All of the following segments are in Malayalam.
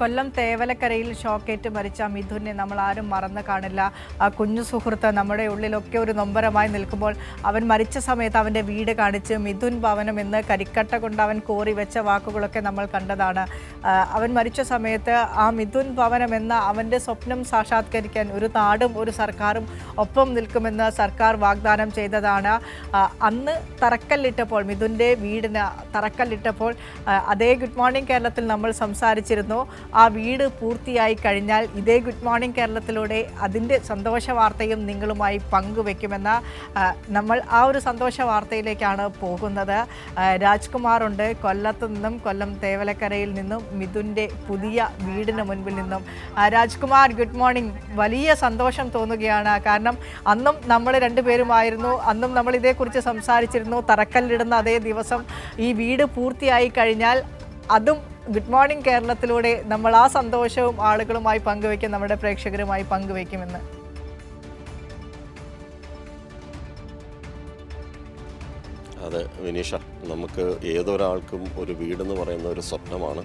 കൊല്ലം തേവലക്കരയിൽ ഷോക്കേറ്റ് മരിച്ച മിഥുനെ നമ്മൾ ആരും മറന്നു കാണില്ല. ആ കുഞ്ഞു സുഹൃത്ത് നമ്മുടെ ഉള്ളിലൊക്കെ ഒരു നൊമ്പരമായി നിൽക്കുമ്പോൾ അവൻ മരിച്ച സമയത്ത് അവന്റെ വീട് കാണിച്ച് മിഥുൻ ഭവനം എന്ന് കരിക്കട്ട കൊണ്ട് അവൻ കോറി വെച്ച വാക്കുകളൊക്കെ നമ്മൾ കണ്ടതാണ്. അവൻ മരിച്ച സമയത്ത് ആ മിഥുൻ ഭവനം എന്ന അവന്റെ സ്വപ്നം സാക്ഷാത്കരിക്കാൻ ഒരു നാടും ഒരു സർക്കാരും ഒപ്പം നിൽക്കുമെന്ന് സർക്കാർ വാഗ്ദാനം ചെയ്തതാണ്. അന്ന് തറക്കല്ലിട്ടപ്പോൾ മിഥുന്റെ വീടിന് തറക്കല്ലിട്ടപ്പോൾ അതേ ഗുഡ് മോർണിംഗ് കേരളത്തിൽ നമ്മൾ സംസാരിച്ചിരുന്നു. ആ വീട് പൂർത്തിയായി കഴിഞ്ഞാൽ ഇതേ ഗുഡ് മോർണിംഗ് കേരളത്തിലൂടെ അതിന്റെ സന്തോഷ വാർത്തയും നിങ്ങളുമായി പങ്കുവെക്കുമെന്ന നമ്മൾ ആ ഒരു സന്തോഷ വാർത്തയിലേക്കാണ് പോകുന്നത്. രാജ്കുമാറുണ്ട്. കൊല്ലത്തു നിന്നും കൊല്ലം തേവലക്കരയിൽ നിന്നും മിഥുന്റെ പുതിയ വീടിന് മുൻപിൽ നിന്നും. രാജ്കുമാർ ഗുഡ് മോർണിംഗ് വലിയ സന്തോഷം തോന്നുകയാണ്. കാരണം അന്നും നമ്മൾ രണ്ടുപേരുമായിരുന്നു അന്നും നമ്മൾ ഇതേക്കുറിച്ച് സംസാരിച്ചിരുന്നു. തറക്കല്ലിടുന്ന അതേ ദിവസം ഈ വീട് പൂർത്തിയായി കഴിഞ്ഞാൽ അതും ഗുഡ് മോർണിംഗ് കേരളത്തിലൂടെ നമ്മൾ ആ സന്തോഷവും ആളുകളുമായി പങ്കുവയ്ക്കും നമ്മുടെ പ്രേക്ഷകരുമായി പങ്കുവയ്ക്കുമെന്ന്. അതെ വിനീഷ. നമുക്ക് ഏതൊരാൾക്കും ഒരു വീടെന്ന് പറയുന്ന ഒരു സ്വപ്നമാണ്.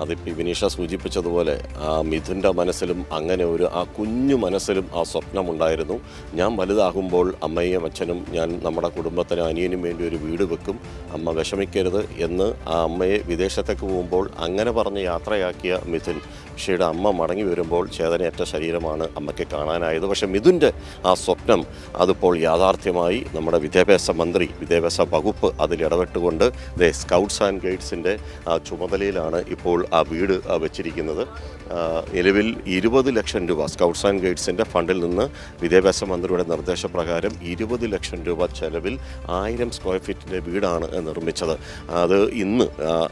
അതിപ്പോൾ വിനീഷ സൂചിപ്പിച്ചതുപോലെ ആ മിഥുന്റെ മനസ്സിലും അങ്ങനെ ഒരു ആ കുഞ്ഞു മനസ്സിലും ആ സ്വപ്നമുണ്ടായിരുന്നു. ഞാൻ വലുതാകുമ്പോൾ അമ്മയും അച്ഛനും ഞാൻ നമ്മുടെ കുടുംബത്തിന് അനിയനും വേണ്ടി ഒരു വീട് വെക്കും. അമ്മ വിഷമിക്കരുത് എന്ന് ആ അമ്മയെ വിദേശത്തേക്ക് പോകുമ്പോൾ അങ്ങനെ പറഞ്ഞ് യാത്രയാക്കിയ മിഥുൻ പക്ഷേയുടെ അമ്മ മടങ്ങി വരുമ്പോൾ ചേതനയറ്റ ശരീരമാണ് അമ്മയ്ക്ക് കാണാനായത്. പക്ഷേ മിഥുന്റെ ആ സ്വപ്നം അതിപ്പോൾ യാഥാർത്ഥ്യമായി നമ്മുടെ വിദ്യാഭ്യാസ മന്ത്രി വിദ്യാഭ്യാസ വകുപ്പ് അതിൽ ഇടപെട്ടുകൊണ്ട് ദേ സ്കൗട്ട്സ് ആൻഡ് ഗൈഡ്സിന്റെ ചുമതലയിലാണ് ഇപ്പോൾ ആ വീട് വെച്ചിരിക്കുന്നത്. നിലവിൽ ഇരുപത് ലക്ഷം രൂപ സ്കൗട്ട്സ് ആൻഡ് ഗൈഡ്സിന്റെ ഫണ്ടിൽ നിന്ന് വിദ്യാഭ്യാസ മന്ത്രിയുടെ നിർദ്ദേശപ്രകാരം ഇരുപത് ലക്ഷം രൂപ ചെലവിൽ ആയിരം സ്ക്വയർ ഫീറ്റിന്റെ വീടാണ് നിർമ്മിച്ചത്. അത് ഇന്ന്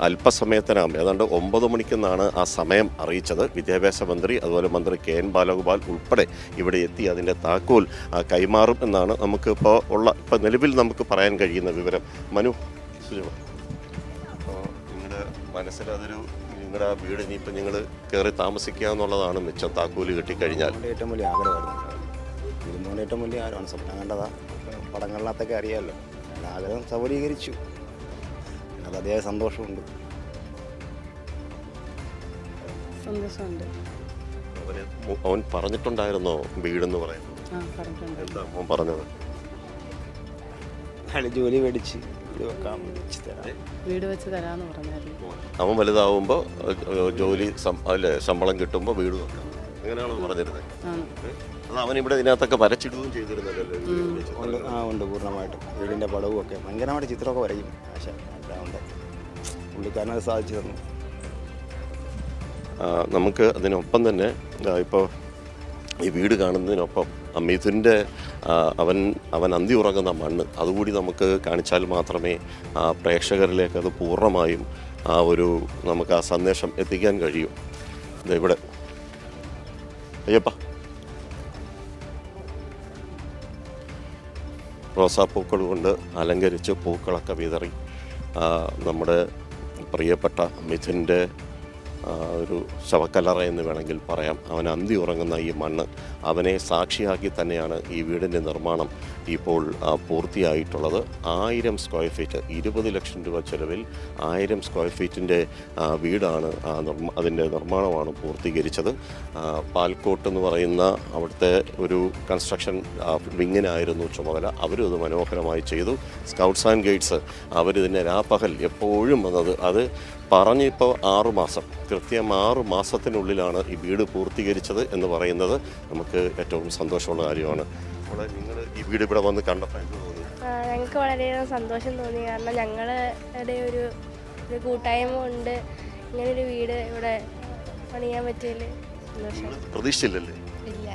അല്പസമയത്തിനാകും ഏതാണ്ട് ഒമ്പത് മണിക്കെന്നാണ് ആ സമയം അറിയിച്ചത്. വിദ്യാഭ്യാസ മന്ത്രി അതുപോലെ മന്ത്രി കെ എൻ ബാലഗോപാൽ ഉൾപ്പെടെ ഇവിടെ എത്തി അതിന്റെ താക്കോൽ കൈമാറും എന്നാണ് നമുക്കിപ്പോൾ ഉള്ള ഇപ്പോൾ നിലവിൽ നമുക്ക് പറയാൻ കഴിയുന്ന വിവരം. മനു നിങ്ങളുടെ മനസ്സിൽ അതൊരു നിങ്ങളുടെ ആ വീട് ഇനിയിപ്പോൾ നിങ്ങൾ കയറി താമസിക്കുക എന്നുള്ളതാണ് മിച്ചം താക്കോൽ കിട്ടിക്കഴിഞ്ഞാൽ ഏറ്റവും വലിയ ആഗ്രഹമായിരുന്നു ഇരുന്നൂറ് ഏറ്റവും വലിയ ആഗ്രഹമാണ്. സ്വപ്നം കണ്ടതാ. പടങ്ങളിനകത്തൊക്കെ അറിയാമല്ലോ ആഗ്രഹം സബലീകരിച്ചു. അത് അതേ സന്തോഷമുണ്ട്. സന്തോഷമുണ്ട്. അവൻ പറഞ്ഞിട്ടുണ്ടായിരുന്നോ വീടെന്ന് പറയുന്നത്? എന്താ അവൻ പറഞ്ഞത്? അയാൾ ജോലി മേടിച്ച് ഇത് വെക്കാൻ തരാം. വീട് വെച്ച് പറഞ്ഞായിരുന്നു. അവൻ വലുതാവുമ്പോൾ ജോലി അല്ലേ ശമ്പളം കിട്ടുമ്പോൾ വീട് വെക്കാം. അങ്ങനെയാണോ പറഞ്ഞിരുന്നത് അത് അവൻ ഇവിടെ ഇതിനകത്തൊക്കെ വരച്ചിടുകയും ചെയ്തിരുന്നല്ലോ വീടിന്റെ. ആ ഉണ്ട് പൂർണമായിട്ടും. വീടിന്റെ പടവും ഒക്കെ. ഭയങ്കരമായിട്ട് ചിത്രമൊക്കെ വരയ്ക്കും. ആശ ഉണ്ട്. പുള്ളിക്കാരനത് സാധിച്ചു തന്നു. നമുക്ക് അതിനൊപ്പം തന്നെ ഇപ്പോൾ ഈ വീട് കാണുന്നതിനൊപ്പം മിഥുന്റെ അവൻ അവൻ അന്തി ഉറങ്ങുന്ന മണ്ണ്. അതുകൂടി നമുക്ക് കാണിച്ചാൽ മാത്രമേ ആ പ്രേക്ഷകരിലേക്ക് അത് പൂർണമായും ആ ഒരു നമുക്ക് ആ സന്ദേശം എത്തിക്കാൻ കഴിയൂ. ഇവിടെ. അയ്യപ്പ. റോസാപ്പൂക്കൾ കൊണ്ട് അലങ്കരിച്ച് പൂക്കളൊക്കെ വിതറി. നമ്മുടെ പ്രിയപ്പെട്ട മിഥുന്റെ ഒരു ശവക്കല്ലറ എന്ന് വേണമെങ്കിൽ പറയാം. അവൻ അന്തി ഉറങ്ങുന്ന ഈ മണ്ണ് അവനെ സാക്ഷിയാക്കി തന്നെയാണ് ഈ വീടിന്റെ നിർമ്മാണം. ഇപ്പോൾ പൂർത്തിയായിട്ടുള്ളത് ആയിരം സ്ക്വയർ ഫീറ്റ് ഇരുപത് ലക്ഷം രൂപ ചെലവിൽ ആയിരം സ്ക്വയർ ഫീറ്റിന്റെ വീടാണ് അതിന്റെ നിർമ്മാണമാണ് പൂർത്തീകരിച്ചത്. പാൽക്കോട്ട് എന്ന് പറയുന്ന അവിടുത്തെ ഒരു കൺസ്ട്രക്ഷൻ വിങ്ങിനായിരുന്നു ചുമതല. അവരും അത് മനോഹരമായി ചെയ്തു. സ്കൗട്ട്സ് ആൻഡ് ഗൈഡ്സ് അവരിതിനെ രാപ്പകൽ എപ്പോഴും വന്നത് അത് പറഞ്ഞിപ്പോൾ ആറുമാസം കൃത്യം ആറു മാസത്തിനുള്ളിലാണ് ഈ വീട് പൂർത്തീകരിച്ചത് എന്ന് പറയുന്നത്. നമുക്ക് ഏറ്റവും സന്തോഷമുള്ള കാര്യമാണ്. അപ്പോൾ നിങ്ങൾ ഈ വീട് ഇവിടെ വന്ന് കണ്ടപ്പോൾ എന്ത് തോന്നി? ഞങ്ങൾക്ക് വളരെയധികം സന്തോഷം തോന്നി. കാരണം ഞങ്ങളുടെ ഒരു ഒരു കൂട്ടായ്മ കൊണ്ട് ഇങ്ങനൊരു വീട് ഇവിടെ പണിയാൻ പറ്റിയതിൽ സന്തോഷം. പ്രതീക്ഷിച്ചില്ലല്ലേ? ഇല്ല.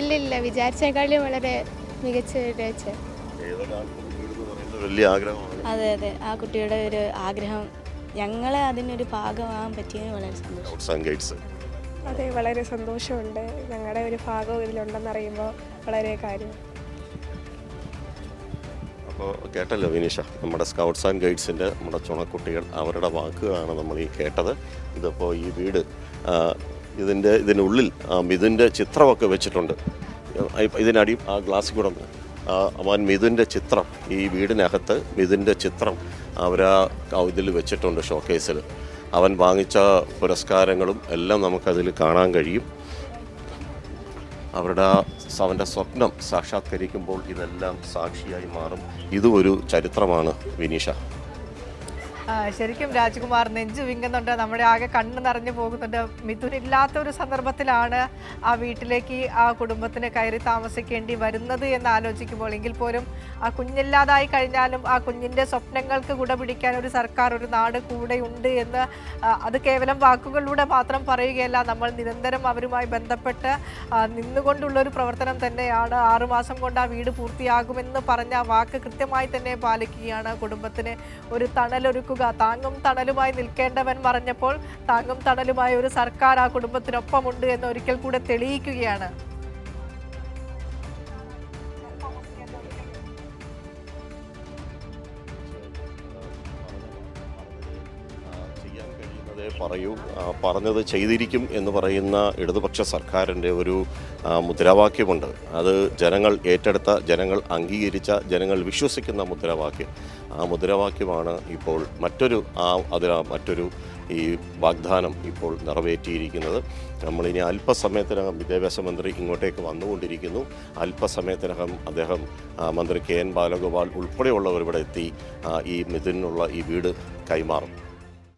ഇല്ല ഇല്ല. വിചാരിച്ചേക്കാളും വളരെ മികച്ച ഒരു പറയുന്നത് വലിയ ആഗ്രഹമാണ്. അതെ അതെ. ആ കുട്ടിയുടെ ഒരു ആഗ്രഹം ഞങ്ങളെ അതിനൊരു ഭാഗമാകാൻ പറ്റിയതിന് വളരെ സന്തോഷം. അതെ വളരെ സന്തോഷമുണ്ട്. ഞങ്ങളുടെ ഒരു ഭാഗം ഇതിലുണ്ടെന്ന് അറിയുമ്പോൾ വളരെ കാര്യം. അപ്പോൾ കേട്ടല്ലോ വിനീഷ നമ്മുടെ സ്കൗട്ട്സ് ആൻഡ് ഗൈഡ്സിന്റെ നമ്മുടെ ചുണക്കുട്ടികൾ അവരുടെ വാക്കുകളാണ് നമ്മൾ ഈ കേട്ടത്. ഇതിപ്പോൾ ഈ വീട് ഇതിന്റെ ഇതിനുള്ളിൽ ആ, മിഥുന്റെ ചിത്രമൊക്കെ വെച്ചിട്ടുണ്ട്. ഇതിനടി ആ ഗ്ലാസ് കൂടെ ഒന്ന്. അവൻ മിഥുന്റെ ചിത്രം ഈ വീടിനകത്ത് മിഥുന്റെ ചിത്രം അവരാ ഇതിൽ വെച്ചിട്ടുണ്ട് ഷോക്കേസിൽ. അവൻ വാങ്ങിച്ച പുരസ്കാരങ്ങളും എല്ലാം നമുക്കതിൽ കാണാൻ കഴിയും. അവരുടെ അവന്റെ സ്വപ്നം സാക്ഷാത്കരിക്കുമ്പോൾ ഇതെല്ലാം സാക്ഷിയായി മാറും. ഇതും ഒരു ചരിത്രമാണ് വിനീഷ. ശരിക്കും രാജ്കുമാർ നെഞ്ചു വിങ്ങുന്നുണ്ട്. നമ്മുടെ ആകെ കണ്ണ് നിറഞ്ഞു പോകുന്നുണ്ട്. മിഥുൻ ഇല്ലാത്ത ഒരു സന്ദർഭത്തിലാണ് ആ വീട്ടിലേക്ക് ആ കുടുംബത്തിന് കയറി താമസിക്കേണ്ടി വരുന്നത് എന്ന് ആലോചിക്കുമ്പോൾ എങ്കിൽ പോലും ആ കുഞ്ഞില്ലാതായി കഴിഞ്ഞാലും ആ കുഞ്ഞിന്റെ സ്വപ്നങ്ങൾക്ക് കുട പിടിക്കാൻ ഒരു സർക്കാർ ഒരു നാട് കൂടെയുണ്ട് എന്ന് അത് കേവലം വാക്കുകളിലൂടെ മാത്രം പറയുകയല്ല നമ്മൾ നിരന്തരം അവരുമായി ബന്ധപ്പെട്ട് നിന്നുകൊണ്ടുള്ളൊരു പ്രവർത്തനം തന്നെയാണ്. ആറുമാസം കൊണ്ട് ആ വീട് പൂർത്തിയാകുമെന്ന് പറഞ്ഞ വാക്ക് കൃത്യമായി തന്നെ പാലിക്കുകയാണ് കുടുംബത്തിന്. ഒരു തണലൊരുക്കുക താങ്ങും തണലുമായി നിൽക്കേണ്ടവൻ മറഞ്ഞപ്പോൾ താങ്ങും തണലുമായ ഒരു സർക്കാർ ആ കുടുംബത്തിനൊപ്പമുണ്ട് എന്ന് ഒരിക്കൽ കൂടെ തെളിയിക്കുകയാണ്. പറയൂ പറഞ്ഞത് ചെയ്തിരിക്കും എന്ന് പറയുന്ന ഇടതുപക്ഷ സർക്കാരിന്റെ ഒരു മുദ്രാവാക്യമുണ്ട്. അത് ജനങ്ങൾ ഏറ്റെടുത്ത ജനങ്ങൾ അംഗീകരിച്ച ജനങ്ങൾ വിശ്വസിക്കുന്ന മുദ്രാവാക്യം. ആ മുദ്രാവാക്യമാണ് ഇപ്പോൾ മറ്റൊരു ആ അതിന് മറ്റൊരു ഈ വാഗ്ദാനം ഇപ്പോൾ നിറവേറ്റിയിരിക്കുന്നത്. നമ്മളിനി അല്പസമയത്തിനകം വിദ്യാഭ്യാസ മന്ത്രി ഇങ്ങോട്ടേക്ക് വന്നുകൊണ്ടിരിക്കുന്നു. അല്പസമയത്തിനകം അദ്ദേഹം മന്ത്രി കെ എൻ ബാലഗോപാൽ ഉൾപ്പെടെയുള്ളവർ ഇവിടെ എത്തി ഈ മിഥുനുള്ള ഈ വീട് കൈമാറും.